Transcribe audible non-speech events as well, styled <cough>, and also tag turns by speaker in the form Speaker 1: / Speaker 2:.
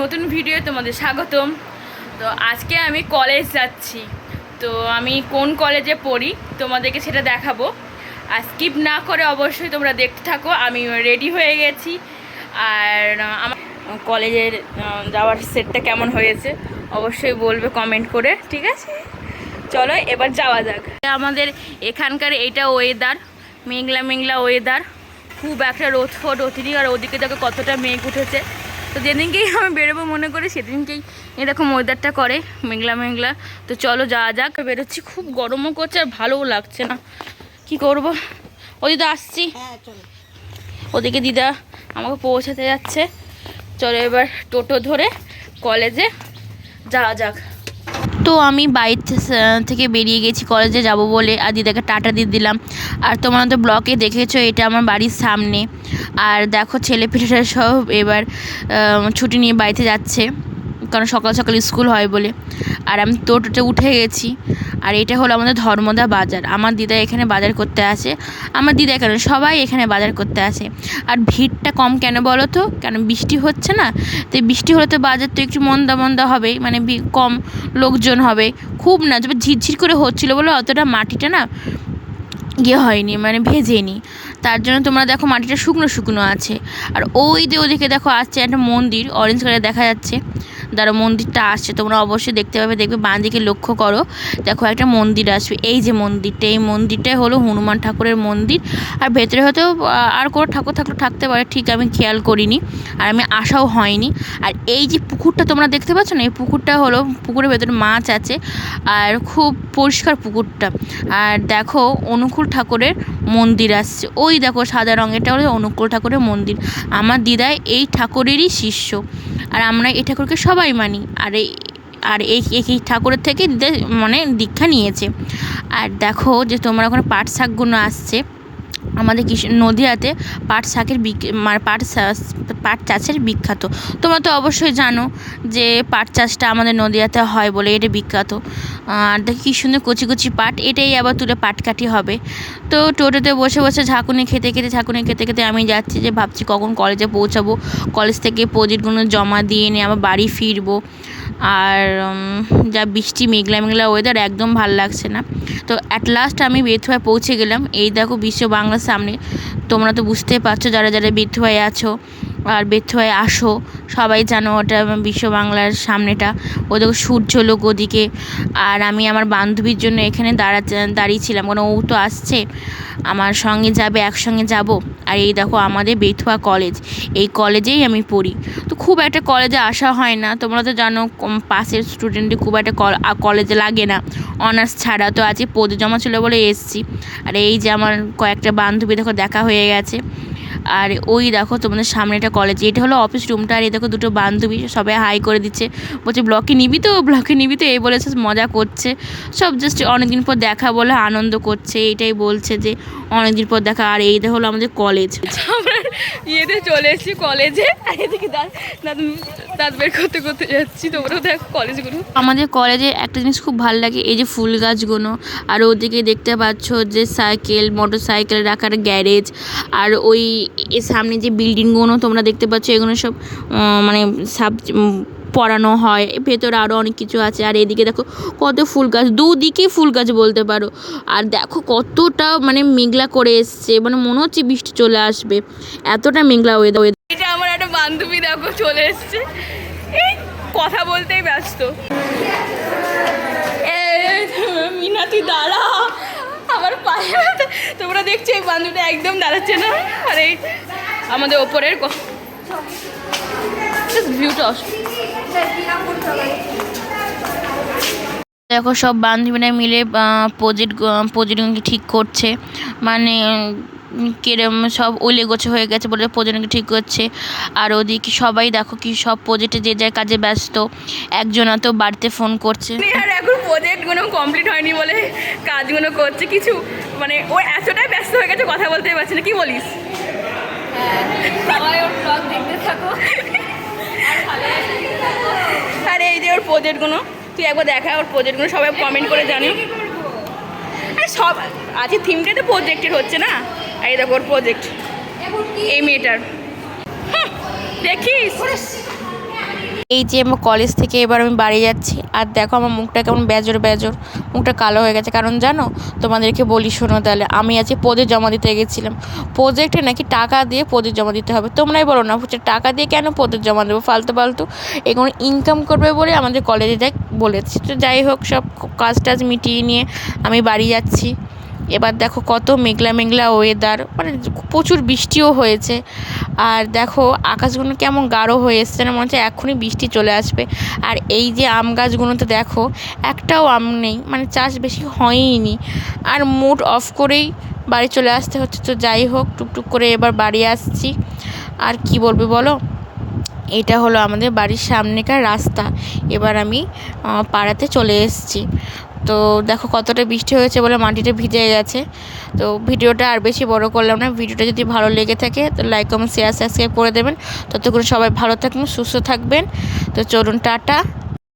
Speaker 1: নতুন ভিডিও তোমাদের স্বাগতম। তো আজকে আমি কলেজ যাচ্ছি। তো আমি কোন কলেজে পড়ি তোমাদেরকে সেটা দেখাবো। আর স্কিপ না করে অবশ্যই তোমরা দেখতে থাকো, আমি রেডি হয়ে গেছি। আর আমার কলেজের যাওয়ার সেটটা কেমন হয়েছে অবশ্যই বলবে কমেন্ট করে, ঠিক আছে? চলো এবার যাওয়া যাক। আমাদের এখানকার এইটা ওয়েদার মেঘলা মেঘলা ওয়েদার খুব একটা রোদ ফোট অতিরিক্ত আর ওদিকে দেখো কতটা মেঘ উঠেছে। তো যেদিনকেই <laughs> আমি বেরোবো মনে করি সেদিনকেই এরকম ওয়েদারটা করে মেঘলা মেঘলা। তো চলো যাওয়া যাক। বেরোচ্ছি খুব গরমও করছে আর ভালোও লাগছে না। কি করব? ওদিকে আসছি।
Speaker 2: হ্যাঁ চলো।
Speaker 1: ওদিকে দিদা আমাকে পৌঁছাতে যাচ্ছে। চলো এবার টোটো ধরে কলেজে যাওয়া যাক। তো আমি বাইর থেকে বেরিয়ে গেছি, কলেজে যাব বলে। আর দিদাকে টাটা দিয়ে দিলাম। আর তোমরা তো ব্লকে দেখেছ, এটা আমার বাড়ির সামনে। আর দেখো ছেলে সব এবার ছুটি নিয়ে বাড়িতে যাচ্ছে। কারণ সকাল সকাল স্কুল হয় বলে। আর আমি টোটোতে উঠে গেছি। আর এটা হলো আমাদের ধর্মদা বাজার। আমার দিদা এখানে বাজার করতে আসে। আমার দিদা কেন? সবাই এখানে বাজার করতে আসে। আর ভিড়টা কম কেন বলো তো? কেন বৃষ্টি হচ্ছে না? তো বৃষ্টি হলে তো বাজার তো একটু মন্দা মন্দা হবেই। মানে কম লোকজন হবে। খুব না, তবে ঝিরঝির করে হচ্ছিল বলে অতটা মাটিটা না ইয়ে হয়নি মানে ভেজেনি। তার জন্য তোমরা দেখো মাটিটা শুকনো শুকনো আছে। আর ওই যে ওদিকে দেখো আসছে একটা মন্দির অরেঞ্জ কালার দেখা যাচ্ছে। দাঁড়া মন্দিরটা আসছে, তোমরা অবশ্যই দেখতে পাবে, দেখবে বাঁ দিকে লক্ষ্য করো। দেখো একটা মন্দির আসবে, এই যে মন্দিরটা, এই মন্দিরটাই হলো হনুমান ঠাকুরের মন্দির। আর ভেতরে হয়তো আর কোনো ঠাকুর থাকলে থাকতে পারে, ঠিক আমি খেয়াল করিনি, আর আমি আসাও হয়নি। আর এই যে পুকুরটা তোমরা দেখতে পাচ্ছ না, এই পুকুরটা হলো, পুকুরের ভেতরে মাছ আছে, আর খুব পরিষ্কার পুকুরটা। আর দেখো অনুকূল ঠাকুরের মন্দির আসছে, ওই দেখো সাদা রঙেরটা হলো অনুকূল ঠাকুরের মন্দির। আমার দিদাই এই ঠাকুরেরই শিষ্য। আর আমরা এই ঠাকুরকে সবাই মানি। আর এই আর এই এই ঠাকুরের থেকে মানে দীক্ষা নিয়েছে। আর দেখো যে তোমরা ওখানে পাট শাকগুলো আসছে। আমাদের কৃষ্ণ নদীয়াতে পাট শাকের মানে পাট পাট চাষের বিখ্যাত। তোমরা তো অবশ্যই জানো যে পাট চাষটা আমাদের নদীয়াতে হয় বলে এটা বিখ্যাত। আর দেখি কী সুন্দর কচি কচি পাট, এটাই আবার তুলে পাটকাঠি হবে। তো টোটোতে বসে বসে ঝাঁকুনি খেতে খেতে, ঝাঁকুনি খেতে খেতে আমি যাচ্ছি যে ভাবছি কখন কলেজে পৌঁছাবো। কলেজ থেকে প্রজেক্টগুলো জমা দিয়ে নিয়ে আবার বাড়ি ফিরবো। আর যা বৃষ্টি, মেঘলা মেঘলা ওয়েদার একদম ভালো লাগছে না। তো অ্যাট লাস্ট আমি বেথুয়ায় পৌঁছে গেলাম। এই দেখো বিশ্ব বাংলার সামনে। তোমরা তো বুঝতেই পারছ যারা যারা বেথুয়ায় আছো। আর বেথুয়ায় আসো। সবাই জানো ওটা বিশ্ব বাংলার সামনেটা। ও দেখো সূর্য লোক ওদিকে। আর আমি আমার বান্ধবীর জন্য এখানে দাঁড়া দাঁড়িয়েছিলাম কারণ ও তো আসছে। আমার সঙ্গে যাবে, একসঙ্গে যাব। আর এই দেখো আমাদের বেথুয়া কলেজ। এই কলেজেই আমি পড়ি। তো খুব একটা কলেজে আসা হয় না। তোমরা তো জানো পাশের স্টুডেন্টে খুব একটা কল- কলেজে লাগে না। অনার্স ছাড়া তো আজকে পদে জমা ছিল বলে এসছি। আর এই যে আমার কয়েকটা বান্ধবী, দেখো দেখা হয়ে গেছে। আর ওই দেখো তোমাদের সামনে একটা কলেজ এটা হলো অফিস রুমটা আর এই দেখো দুটো বান্ধবী সবাই হাই করে দিচ্ছে। বলছে ব্লকে নিবি তো? ব্লকে নিবি তো? এই বলেছে, মজা করছে। সব জাস্ট অনেকদিন পর দেখা বলে আনন্দ করছে, এটাই বলছে যে অনেকদিন পর দেখা। আর এই হলো আমাদের কলেজ আমরা ইয়েতে চলে এসেছি কলেজে দাঁত বের করতে করতে যাচ্ছি, তোমরাও দেখো কলেজগুলো আমাদের কলেজে একটা জিনিস খুব ভালো লাগে, এই যে ফুল গাছগুলো, আর ওদিকে দেখতে পাচ্ছ যে সাইকেল মোটর সাইকেল রাখার গ্যারেজ আর ওই সামনে যে বিল্ডিংগুলো তোমরা দেখতে পাচ্ছ, এগুলো সব মানে সাব পড়ানো হয়। ভেতরে আরও অনেক কিছু আছে, আর এদিকে দেখো কত ফুল গাছ, দুদিকেই ফুল গাছ বলতে পারো। আর দেখো কতটা মানে মেঘলা করে এসছে মানে মনে হচ্ছে বৃষ্টি চলে আসবে, এতটা মেঘলা ওয়েদার বান্ধবী দেখো চলে এসছে। এই কথা বলতেই ব্যস্ত। মিনা, তুই দাঁড়া। আমার পায়ে তোমরা দেখছ এই বান্ধবীটা একদম দাঁড়াচ্ছে না। আর এই আমাদের ওপরের দেখো, সব বান্ধবীরা মিলে প্রজেক্ট প্রজেক্টগুলো ঠিক করছে। মানে কিরম সব ওলে গোছে হয়ে গেছে বলে প্রজেক্টকে ঠিক করছে। আর ওদিকে সবাই দেখো কি সব প্রজেক্টে যে যার কাজে ব্যস্ত। একজনা তো বাড়িতে ফোন করছে। আর এখন প্রজেক্টগুলো কমপ্লিট হয়নি বলে কাজগুলো করছে। কিছু মানে ও এতটাই ব্যস্ত হয়ে গেছে কথা বলতে পারছে না। কি বলিস?
Speaker 2: সবাই ওর ব্লগ দেখতে থাকো।
Speaker 1: আরে এই যে ওর প্রজেক্টগুলো তুই একবার দেখা ওর প্রজেক্টগুলো সবাই কমেন্ট করে জানি আরে সব, আজকে থিমটা তো প্রজেক্টের হচ্ছে না? এই দেখো ওর প্রজেক্ট এই মেয়েটার। দেখিস। এই যে আমার কলেজ থেকে এবার আমি বাড়ি যাচ্ছি, আর দেখো আমার মুখটা কেমন বেজর বেজর, মুখটা কালো হয়ে গেছে। কারণ জানো, তোমাদেরকে বলি শোনো তাহলে, আমি আজকে প্রজেক্ট জমা দিতে গেছিলাম। প্রজেক্টে নাকি টাকা দিয়ে প্রজেক্ট জমা দিতে হবে। তোমরাই বলো না টাকা দিয়ে কেন প্রজেক্ট জমা দেবো? ফালতু ফালতু। এগুলো ইনকাম করবে বলে আমাদের কলেজে যাই বলেছি। তো যাই হোক, সব কাজ টাজ মিটিয়ে নিয়ে আমি বাড়ি যাচ্ছি। এবার দেখো কত মেঘলা মেঘলা ওয়েদার মানে প্রচুর বৃষ্টিও হয়েছে। আর দেখো আকাশগুলো কেমন গাঢ় হয়ে এসছে না, মনে হচ্ছে এখনই বৃষ্টি চলে আসবে। আর এই যে আম গাছগুলোতে দেখো, একটাও আম নেই মানে চাষ বেশি হয়ইনি। আর মুড অফ করেই বাড়ি চলে আসতে হচ্ছে। তো যাই হোক, টুকটুক করে এবার বাড়ি আসছি। আর কি বলবে বলো? এটা হলো আমাদের বাড়ির সামনেকার রাস্তা। এবার আমি পাড়াতে চলে এসেছি। তো দেখো কতটা বৃষ্টি হয়েছে বলে মাটিটা ভিজে গেছে। তো ভিডিওটা আর বেশি বড় করলাম না। ভিডিওটা যদি ভালো লেগে থাকে, তো লাইক কমেন্ট শেয়ার সাবস্ক্রাইব করে দেবেন। ততক্ষণ সবাই ভালো থাকবেন, সুস্থ থাকবেন। তো চলুন, টাটা।